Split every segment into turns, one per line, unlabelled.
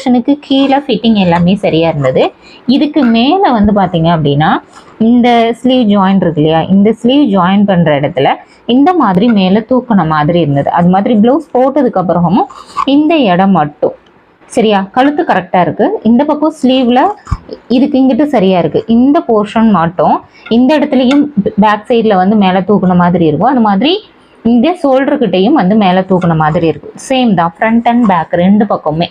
போர்ஷனுக்கு கீழே ஃபிட்டிங் எல்லாமே சரியாக இருந்தது. இதுக்கு மேலே வந்து பார்த்தீங்க அப்படின்னா இந்த ஸ்லீவ் ஜாயின் இருக்கு இல்லையா? இந்த ஸ்லீவ் ஜாயின் பண்ணுற இடத்துல இந்த மாதிரி மேலே தூக்குன மாதிரி இருந்தது. அது மாதிரி ப்ளவுஸ் போட்டதுக்கப்புறமும் இந்த இடம் மட்டும். சரியா? கழுத்து கரெக்டாக இருக்குது இந்த பக்கம் ஸ்லீவில் இதுக்கு இங்கிட்டு சரியாக இருக்குது இந்த போர்ஷன் மட்டும் இந்த இடத்துலையும் பேக் சைடில் வந்து மேலே தூக்குன மாதிரி இருக்கும். அது மாதிரி இந்த ஷோல்டர்கிட்டையும் வந்து மேலே தூக்குன மாதிரி இருக்கும். சேம் தான். ஃப்ரண்ட் அண்ட் பேக் ரெண்டு பக்கமுமே.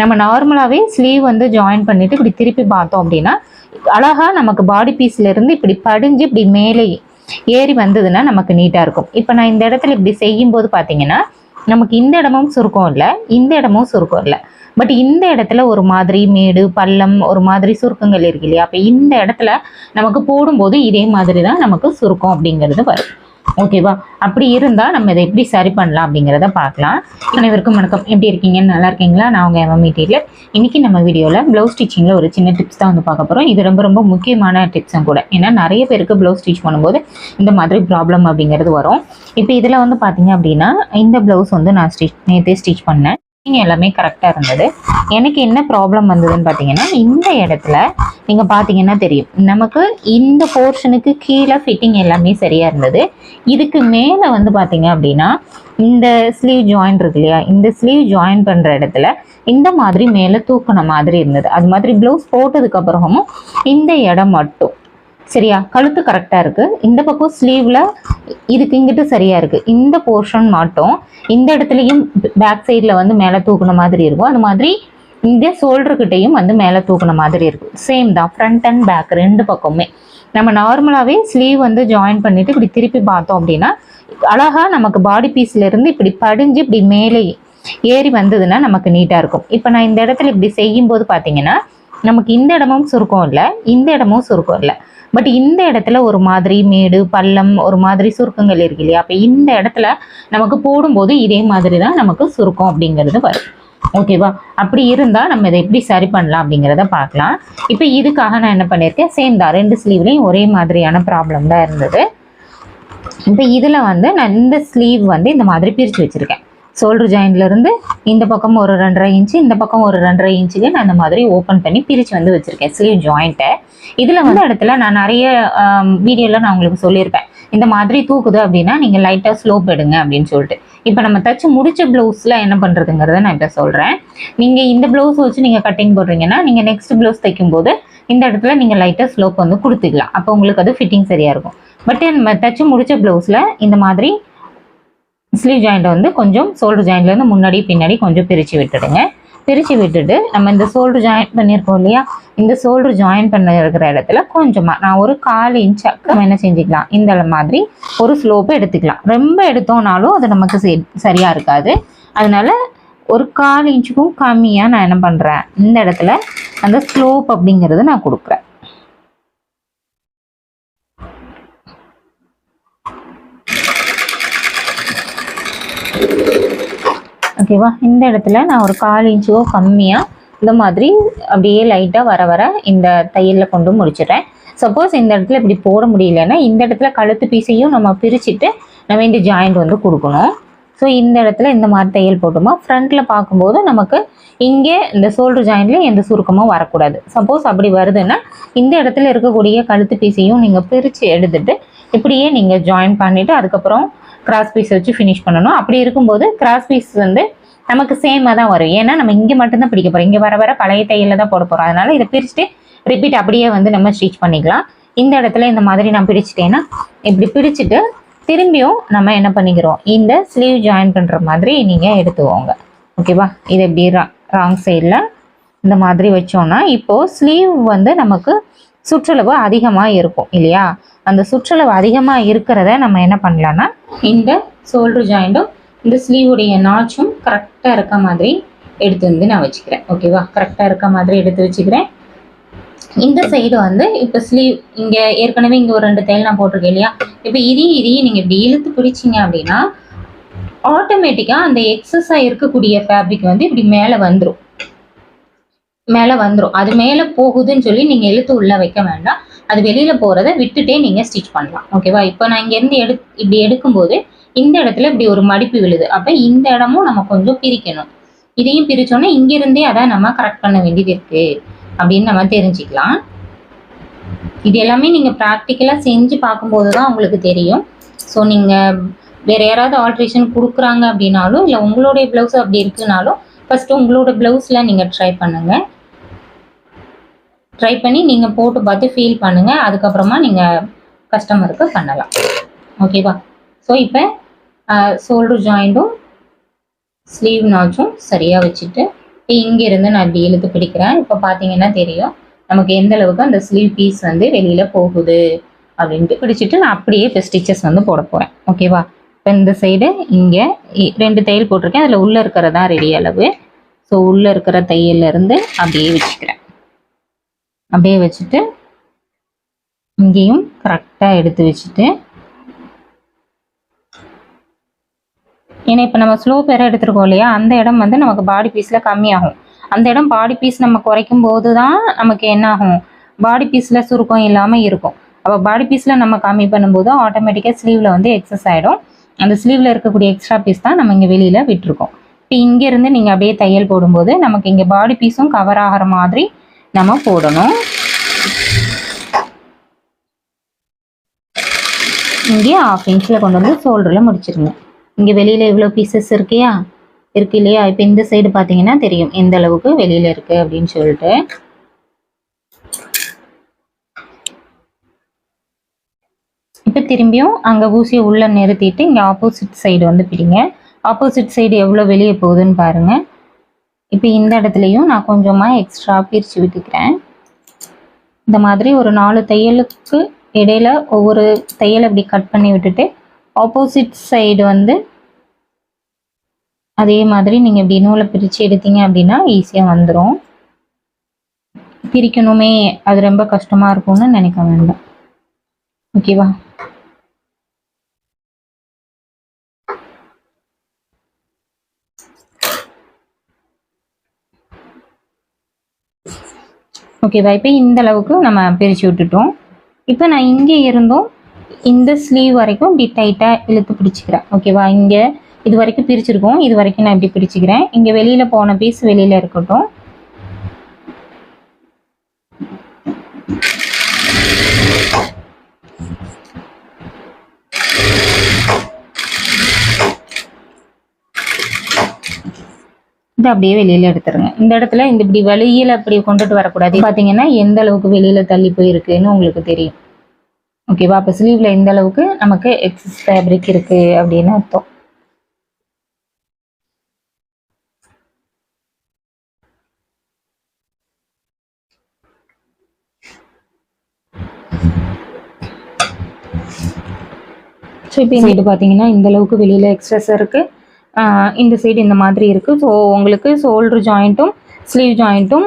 நம்ம நார்மலாகவே ஸ்லீவ் வந்து ஜாயின் பண்ணிவிட்டு இப்படி திருப்பி பார்த்தோம் அப்படின்னா அழகாக நமக்கு பாடி பீஸ்லேருந்து இப்படி படிஞ்சு இப்படி மேலே ஏறி வந்ததுன்னா நமக்கு நீட்டாக இருக்கும். இப்போ நான் இந்த இடத்துல இப்படி செய்யும்போது பார்த்தீங்கன்னா நமக்கு இந்த இடமும் சுருக்கம் இல்லை இந்த இடமும் சுருக்கம் இல்லை. பட் இந்த இடத்துல ஒரு மாதிரி மேடு பள்ளம் ஒரு மாதிரி சுருக்கங்கள் இருக்கு இல்லையா? அப்போ இந்த இடத்துல நமக்கு போடும்போது இதே மாதிரி தான் நமக்கு சுருக்கம் அப்படிங்கிறது வரும். ஓகேவா அப்படி இருந்தால் நம்ம இதை எப்படி சரி பண்ணலாம் அப்படிங்கிறத பார்க்கலாம். அனைவருக்கும் வணக்கம். எப்படி இருக்கீங்கன்னு நல்லா இருக்கீங்களா? நான் உங்கள் எம்எம் டீலர் இன்றைக்கி நம்ம வீடியோவில் ப்ளவுஸ் ஸ்டிச்சிங்கில் ஒரு சின்ன டிப்ஸ் தான் வந்து பார்க்க போகிறோம் இது ரொம்ப ரொம்ப முக்கியமான டிப்ஸும் கூட. ஏன்னா நிறைய பேருக்கு ப்ளவுஸ் ஸ்டிச் பண்ணும்போது இந்த மாதிரி ப்ராப்ளம் அப்படிங்கிறது வரும். இப்போ இதில் வந்து பார்த்தீங்க அப்படின்னா இந்த ப்ளவுஸ் வந்து நான் ஸ்டிச் நேற்றே ஸ்டிச் பண்ணேன். எல்லாமே கரெக்டாக இருந்தது. எனக்கு என்ன ப்ராப்ளம் வந்ததுன்னு பார்த்தீங்கன்னா இந்த இடத்துல நீங்கள் பார்த்தீங்கன்னா தெரியும். நமக்கு இந்த போர்ஷனுக்கு கீழே ஃபிட்டிங் எல்லாமே சரியாக இருந்தது. இதுக்கு மேலே வந்து பார்த்தீங்க அப்படின்னா இந்த ஸ்லீவ் ஜாயின் இருக்கு இல்லையா? இந்த ஸ்லீவ் ஜாயின் பண்ணுற இடத்துல இந்த மாதிரி மேலே தூக்குன மாதிரி இருந்தது. அது மாதிரி ப்ளவுஸ் போட்டதுக்கப்புறமும் இந்த இடம் மட்டும். சரியா? கழுத்து கரெக்டாக இருக்குது இந்த பக்கம் ஸ்லீவில் இதுக்கு இங்கிட்டு சரியாக இருக்குது இந்த போர்ஷன் மட்டும் இந்த இடத்துலையும் பேக் சைடில் வந்து மேலே தூக்குன மாதிரி இருக்கும். அது மாதிரி இந்த ஷோல்டர்கிட்டையும் வந்து மேலே தூக்குன மாதிரி இருக்கும் சேம் தான். ஃப்ரண்ட் அண்ட் பேக் ரெண்டு பக்கமுமே. நம்ம நார்மலாகவே ஸ்லீவ் வந்து ஜாயின் பண்ணிட்டு இப்படி திருப்பி பார்த்தோம் அப்படின்னா அழகாக நமக்கு பாடி பீஸ்லேருந்து இப்படி படிஞ்சு இப்படி மேலே ஏறி வந்ததுன்னா நமக்கு நீட்டாக இருக்கும். இப்போ நான் இந்த இடத்துல இப்படி செய்யும்போது பார்த்தீங்கன்னா நமக்கு இந்த இடமும் சுருக்கம் இல்லை இந்த இடமும் சுருக்கம் இல்லை. பட் இந்த இடத்துல ஒரு மாதிரி மேடு பள்ளம் ஒரு மாதிரி சுருக்கங்கள் இருக்கு இல்லையா? அப்போ இந்த இடத்துல நமக்கு போடும்போது இதே மாதிரி தான் நமக்கு சுருக்கம் அப்படிங்கிறது வரும். ஓகேவா அப்படி இருந்தால் நம்ம இதை எப்படி சரி பண்ணலாம் அப்படிங்கிறத பார்க்கலாம். இப்போ இதுக்காக நான் என்ன பண்ணியிருக்கேன் சேம் தான். ரெண்டு ஸ்லீவ்லேயும் ஒரே மாதிரியான ப்ராப்ளம் தான் இருந்தது. இப்போ இதில் வந்து நான் இந்த ஸ்லீவ் வந்து இந்த மாதிரி பிரித்து வச்சுருக்கேன். ஷோல்டர் ஜாயின்லேருந்து இந்த பக்கம் ஒரு ரெண்டரை இன்ச்சு இந்த பக்கம் ஒரு ரெண்டரை இன்ச்சுக்கு நான் இந்த மாதிரி ஓப்பன் பண்ணி பிரித்து வந்து வச்சுருக்கேன் ஸ்லீவ் ஜாயிண்ட்டை இதில் வந்து இடத்துல நான் நிறைய வீடியோவில் நான் உங்களுக்கு சொல்லியிருப்பேன். இந்த மாதிரி தூக்குது அப்படின்னா நீங்கள் லைட்டாக ஸ்லோப் எடுங்க அப்படின்னு சொல்லிட்டு. இப்போ நம்ம தச்சு முடிச்ச ப்ளவுஸில் என்ன பண்ணுறதுங்கிறத நான் இப்போ சொல்கிறேன் நீங்கள் இந்த ப்ளவுஸ் வச்சு நீங்கள் கட்டிங் போடுறீங்கன்னா நீங்கள் நெக்ஸ்ட் ப்ளவுஸ் தைக்கும்போது இந்த இடத்துல நீங்கள் லைட்டாக ஸ்லோப் வந்து கொடுத்துக்கலாம். அப்போ உங்களுக்கு அது ஃபிட்டிங் சரியாக இருக்கும். பட் நம்ம தச்சு முடிச்ச ப்ளவுஸில் இந்த மாதிரி ஸ்லீவ் ஜாயிண்ட்டை வந்து கொஞ்சம் ஷோல்டர் ஜாயிண்ட்லேருந்து முன்னாடி பின்னாடி கொஞ்சம் பிரித்து விட்டுடுங்க. பிரித்து விட்டுட்டு நம்ம இந்த ஷோல்டர் ஜாயின் பண்ணியிருக்கோம் இல்லையா? இந்த ஷோல்டர் ஜாயின் பண்ண இருக்கிற இடத்துல கொஞ்சமாக நான் ஒரு கால் இன்ச் நம்ம என்ன செஞ்சுக்கலாம்? இந்த மாதிரி ஒரு ஸ்லோப்பை எடுத்துக்கலாம். ரொம்ப எடுத்தோம்னாலும் அது நமக்கு சரியாக இருக்காது. அதனால ஒரு கால் இன்ச்சுக்கும் கம்மியாக நான் என்ன பண்ணுறேன் இந்த இடத்துல அந்த ஸ்லோப் அப்படிங்கிறது நான் கொடுக்குறேன். ஓகேவா இந்த இடத்துல நான் ஒரு கால் இன்ச்சுக்கோ கம்மியாக இந்த மாதிரி அப்படியே லைட்டாக வர வர இந்த தையலில் கொண்டு முடிச்சிடுறேன். சப்போஸ் இந்த இடத்துல இப்படி போட முடியலன்னா இந்த இடத்துல கழுத்து பீஸையும் நம்ம பிரிச்சுட்டு நம்ம இந்த ஜாயிண்ட் வந்து கொடுக்கணும். ஸோ இந்த இடத்துல இந்த மாதிரி தையல் போட்டோமா? ஃப்ரண்ட்டில் பார்க்கும்போது நமக்கு இங்கே இந்த ஷோல்டர் ஜாயிண்ட்ல எந்த சுருக்கமும் வரக்கூடாது. சப்போஸ் அப்படி வருதுன்னா இந்த இடத்துல இருக்கக்கூடிய கழுத்து பீஸையும் நீங்கள் பிரித்து எடுத்துட்டு இப்படியே நீங்கள் ஜாயின் பண்ணிவிட்டு அதுக்கப்புறம் கிராஸ் பீஸ் வச்சு ஃபினிஷ் பண்ணணும். அப்படி இருக்கும்போது கிராஸ் பீஸ் வந்து நமக்கு சேமாக தான் வரும். ஏன்னா நம்ம இங்கே மட்டும்தான் பிடிக்க போகிறோம் இங்கே வர வர பழைய தையலில் தான் போட போகிறோம் அதனால் இதை பிரிச்சுட்டு ரிப்பீட் அப்படியே வந்து நம்ம ஸ்டிச் பண்ணிக்கலாம். இந்த இடத்துல இந்த மாதிரி நான் பிடிச்சிட்டேன்னா இப்படி பிடிச்சிட்டு திரும்பியும் நம்ம என்ன பண்ணிக்கிறோம்? இந்த ஸ்லீவ் ஜாயின் பண்ணுற மாதிரி நீங்கள் எடுத்துக்கோங்க. ஓகேவா இது எப்படி ராங் சைடில் இந்த மாதிரி வச்சோன்னா இப்போது ஸ்லீவ் வந்து நமக்கு சுற்றளவு அதிகமாக இருக்கும் இல்லையா? அந்த சுற்றளவு அதிகமாக இருக்கிறத நம்ம என்ன பண்ணலான்னா இந்த ஷோல்டர் ஜாயிண்டும் இந்த ஸ்லீவுடைய நாச்சும் கரெக்டாக இருக்க மாதிரி எடுத்து வந்து நான் வச்சுக்கிறேன். ஓகேவா கரெக்டாக இருக்க மாதிரி எடுத்து வச்சுக்கிறேன். இந்த சைடு வந்து இப்போ ஸ்லீவ் இங்கே ஏற்கனவே இங்கே ஒரு ரெண்டு தையல் நான் போட்டிருக்கேன் இல்லையா? இப்போ இதையும் இதையும் நீங்கள் இப்படி இழுத்து பிடிச்சிங்க அப்படின்னா ஆட்டோமேட்டிக்காக அந்த எக்ஸஸாக இருக்கக்கூடிய ஃபேப்ரிக் வந்து இப்படி மேலே வந்துடும் மேலே வந்துடும் அது மேலே போகுதுன்னு சொல்லி நீங்கள் இழுத்து உள்ளே வைக்க வேண்டாம். அது வெளியில் போகிறத விட்டுட்டே நீங்கள் ஸ்டிச் பண்ணலாம். ஓகேவா இப்போ நான் இங்கேருந்து எடு இப்படி எடுக்கும்போது இந்த இடத்துல இப்படி ஒரு மடிப்பு விழுது. அப்போ இந்த இடமும் நம்ம கொஞ்சம் பிரிக்கணும். இதையும் பிரித்தோன்னா இங்கிருந்தே அதை நம்ம கரெக்ட் பண்ண வேண்டியது இருக்கு. அப்படின்னு நம்ம தெரிஞ்சுக்கலாம். இது எல்லாமே நீங்கள் ப்ராக்டிக்கலாக செஞ்சு பார்க்கும்போது தான் உங்களுக்கு தெரியும். ஸோ நீங்கள் வேறு யாராவது ஆல்ட்ரேஷன் கொடுக்குறாங்க அப்படின்னாலும் இல்லை உங்களுடைய ப்ளவுஸ் அப்படி இருக்குனாலும் ஃபஸ்ட்டு உங்களோட ப்ளவுஸில் நீங்கள் ட்ரை பண்ணுங்கள் ட்ரை பண்ணி நீங்கள் போட்டு பார்த்து ஃபீல் பண்ணுங்கள் அதுக்கப்புறமா நீங்கள் கஸ்டமருக்கு பண்ணலாம். ஓகேவா ஸோ இப்போ ஷோல்டர் ஜாயிண்ட்டும் ஸ்லீவ் நாச்சும் சரியாக வச்சுட்டு இப்போ இங்கேருந்து நான் இப்படி இழுத்து பிடிக்கிறேன். இப்போ பார்த்தீங்கன்னா தெரியும். நமக்கு எந்த அளவுக்கு அந்த ஸ்லீவ் பீஸ் வந்து வெளியில் போகுது அப்படின்ட்டு பிடிச்சிட்டு நான் அப்படியே இப்போ ஸ்டிச்சஸ் வந்து போட போகிறேன் ஓகேவா இப்போ இந்த சைடு இங்கே ரெண்டு தையல் போட்டிருக்கேன். அதில் உள்ளே இருக்கிறதா ரெடி அளவு. ஸோ உள்ளே இருக்கிற தையல்ல இருந்து அப்படியே வச்சுக்கிறேன். அப்படியே வச்சுட்டு இங்கேயும் கரெக்டாக எடுத்து வச்சுட்டு. ஏன்னா இப்போ நம்ம ஸ்லோ பேரை எடுத்துருக்கோம் இல்லையா? அந்த இடம் வந்து நமக்கு பாடி பீஸில் கம்மியாகும். அந்த இடம் பாடி பீஸ் நம்ம குறைக்கும் போது தான் நமக்கு என்ன ஆகும் பாடி பீஸில் சுருக்கம் இல்லாமல் இருக்கும். அப்போ பாடி பீஸில் நம்ம கம்மி பண்ணும்போது ஆட்டோமேட்டிக்காக ஸ்லீவில் வந்து எக்ஸஸ் ஆகிடும் அந்த ஸ்லீவில் இருக்கக்கூடிய எக்ஸ்ட்ரா பீஸ் தான் நம்ம இங்கே வெளியில் விட்டுருக்கோம். இப்போ இங்கேருந்து நீங்கள் அப்படியே தையல் போடும்போது நமக்கு இங்கே பாடி பீஸும் கவர் ஆகிற மாதிரி நம்ம போடணும். இங்கே ஆஃப் இன்ச்சில் கொண்டு வந்து ஷோல்டரில் முடிச்சிருங்க. இங்கே வெளியில் இவ்வளோ பீசஸ் இருக்கியா? இருக்கு இல்லையா? இப்போ இந்த சைடு பார்த்தீங்கன்னா தெரியும். எந்த அளவுக்கு வெளியில் இருக்குது அப்படின்னு சொல்லிட்டு. இப்போ திரும்பியும் அங்கே ஊசியை உள்ளே நிறுத்திட்டு இங்கே ஆப்போசிட் சைடு வந்து பிடிங்க. ஆப்போசிட் சைடு எவ்வளோ வெளியே போகுதுன்னு பாருங்கள் இப்போ இந்த இடத்துலையும் நான் கொஞ்சமாக எக்ஸ்ட்ரா பிரித்து விட்டுக்கிறேன். இந்த மாதிரி ஒரு நாலு தையலுக்கு இடையில ஒவ்வொரு தையல் அப்படி கட் பண்ணி விட்டுட்டு ஆப்போசிட் சைடு வந்து அதே மாதிரி நீங்கள் இப்படி நூலை பிரித்து எடுத்தீங்க அப்படின்னா ஈஸியாக வந்துடும் பிரிக்கணுமே அது ரொம்ப கஷ்டமாக இருக்கும்னு நினைக்க வேண்டாம். ஓகேவா ஓகேவா இப்போ இந்த அளவுக்கு நம்ம பிரித்து விட்டுட்டோம். இப்போ நான் இங்கே இருந்தும் இந்த ஸ்லீவ் வரைக்கும் இப்படி டைட்டாக இழுத்து பிடிச்சிக்கிறேன். ஓகேவா இங்கே இது வரைக்கும் பிரிச்சிருக்கோம். இது வரைக்கும் நான் இப்படி பிடிச்சிக்கிறேன் இங்கே வெளியில் போன பீஸ் வெளியில் இருக்கட்டும். இது அப்படியே வெளியில எடுத்துருங்க. இந்த இடத்துல இந்த இப்படி வெளியில அப்படி கொண்டுட்டு வரக்கூடாது. பாத்தீங்கன்னா எந்த அளவுக்கு வெளியில தள்ளி போயிருக்குன்னு உங்களுக்கு தெரியும். ஓகேவா அப்போ ஸ்லீவ்ல எந்த அளவுக்கு நமக்கு எக்ஸஸ் ஃபேப்ரிக் இருக்கு அப்படின்னு அர்த்தம். ஸோ இப்போ இந்த இது பார்த்தீங்கன்னா இந்த அளவுக்கு வெளியில் எக்ஸ்ட்ரஸ் இருக்குது இந்த சைடு இந்த மாதிரி இருக்குது ஸோ உங்களுக்கு ஷோல்டர் ஜாயிண்ட்டும் ஸ்லீவ் ஜாயிண்ட்டும்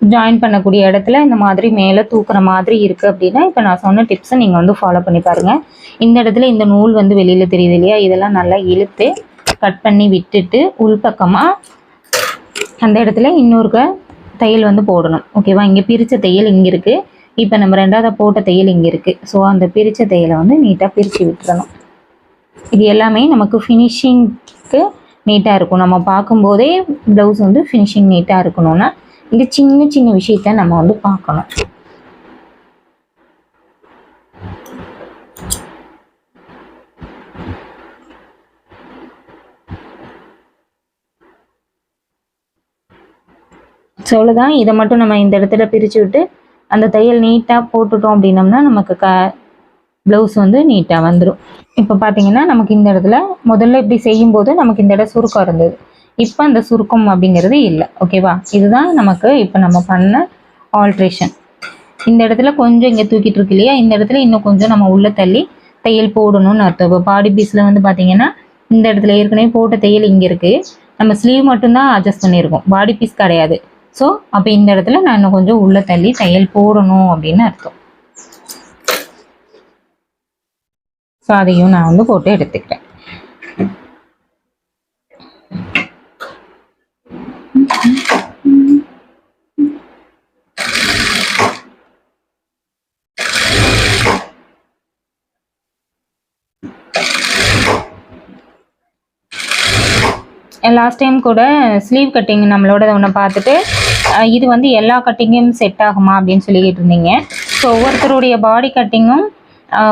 ஜாயின் பண்ணக்கூடிய இடத்துல இந்த மாதிரி மேலே தூக்குற மாதிரி இருக்குது அப்படின்னா இப்போ நான் சொன்ன டிப்ஸை நீங்கள் வந்து ஃபாலோ பண்ணி பாருங்கள் இந்த இடத்துல இந்த நூல் வந்து வெளியில் தெரியுது இல்லையா? இதெல்லாம் நல்லா இழுத்து கட் பண்ணி விட்டுட்டு உள்பக்கமாக அந்த இடத்துல இன்னொரு தையல் வந்து போடணும். ஓகேவா இங்கே பிரித்த தையல் இங்கே இருக்குது இப்போ நம்ம ரெண்டாவது போட்ட தையல் இங்கே இருக்குது ஸோ அந்த பிரித்த தையலை வந்து நீட்டாக பிரித்து விட்டுறணும். இது எல்லாமே நமக்கு ஃபினிஷிங்க்கு நீட்டாக இருக்கும். நம்ம பார்க்கும்போதே ப்ளவுஸ் வந்து ஃபினிஷிங் நீட்டாக இருக்கணும்னா இந்த சின்ன சின்ன விஷயத்த நம்ம வந்து பார்க்கணும். ஸோ அவ்வளோதான் இதை மட்டும் நம்ம இந்த இடத்துல பிரித்து விட்டு அந்த தையல் நீட்டாக போட்டுட்டோம் அப்படின்னம்னா நமக்கு க ப்ளவுஸ் வந்து நீட்டாக வந்துடும் இப்போ பார்த்தீங்கன்னா நமக்கு இந்த இடத்துல முதல்ல இப்படி செய்யும்போது நமக்கு இந்த இடம் சுருக்கம் இருந்தது. இப்போ அந்த சுருக்கம் அப்படிங்கிறது இல்லை. ஓகேவா இதுதான் நமக்கு இப்போ நம்ம பண்ண ஆல்ட்ரேஷன் இந்த இடத்துல கொஞ்சம் இங்கே தூக்கிட்டு இருக்கு இல்லையா? இந்த இடத்துல இன்னும் கொஞ்சம் நம்ம உள்ளே தள்ளி தையல் போடணும்னு அர்த்தம். இப்போ பாடி பீஸில் வந்து பார்த்தீங்கன்னா இந்த இடத்துல ஏற்கனவே போட்ட தையல் இங்கே இருக்குது நம்ம ஸ்லீவ் மட்டும்தான் அட்ஜஸ்ட் பண்ணியிருக்கோம் பாடி பீஸ் கிடையாது. ஸோ அப்போ இந்த இடத்துல நான் இன்னும் கொஞ்சம் உள்ளே தள்ளி தையல் போடணும் அப்படின்னு அர்த்தம். ஸோ அதையும் நான் வந்து போட்டு எடுத்துக்கிறேன் லாஸ்ட் டைம் கூட ஸ்லீவ் கட்டிங் நம்மளோட ஒன்று பார்த்துட்டு இது வந்து எல்லா கட்டிங்கும் செட் ஆகுமா அப்படின்னு சொல்லிக்கிட்டு இருந்தீங்க ஸோ ஒவ்வொருத்தருடைய பாடி கட்டிங்கும்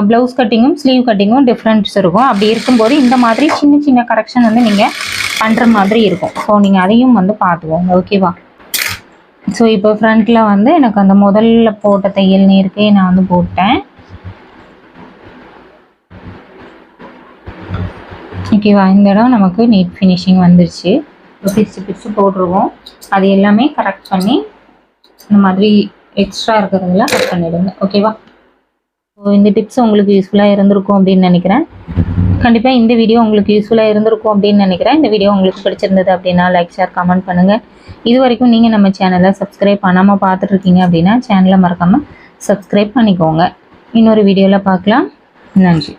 ப்ளவுஸ் கட்டிங்கும் ஸ்லீவ் கட்டிங்கும் டிஃப்ரெண்ட்ஸ் இருக்கும். அப்படி இருக்கும்போது இந்த மாதிரி சின்ன சின்ன கரெக்ஷன் வந்து நீங்கள் பண்ணுற மாதிரி இருக்கும். ஸோ நீங்கள் அதையும் வந்து பார்த்துக்கோங்க. ஓகேவா ஸோ இப்போ ஃப்ரண்ட்டில் வந்து எனக்கு அந்த முதல்ல போட்ட தையல் நீருக்கே நான் வந்து போட்டேன். ஓகேவா இந்த இடம் நமக்கு நீட் ஃபினிஷிங் வந்துருச்சு. பிரித்து பிரித்து போட்டுருவோம் அது எல்லாமே கரெக்ட் பண்ணி இந்த மாதிரி எக்ஸ்ட்ரா இருக்கிறதெல்லாம் கட் பண்ணிவிடுங்க ஓகேவா இந்த டிப்ஸ் உங்களுக்கு யூஸ்ஃபுல்லாக இருந்திருக்கும் அப்படின்னு நினைக்கிறேன். கண்டிப்பாக இந்த வீடியோ உங்களுக்கு யூஸ்ஃபுல்லாக இருந்திருக்கும் அப்படின்னு நினைக்கிறேன். இந்த வீடியோ உங்களுக்கு பிடிச்சிருந்தது அப்படின்னா லைக் ஷேர் கமெண்ட் பண்ணுங்கள் இது வரைக்கும் நீங்கள் நம்ம சேனலை சப்ஸ்கிரைப் பண்ணாமல் பார்த்துட்ருக்கீங்க அப்படின்னா சேனலை மறக்காமல் சப்ஸ்கிரைப் பண்ணிக்கோங்க. இன்னொரு வீடியோவில் பார்க்கலாம். நன்றி.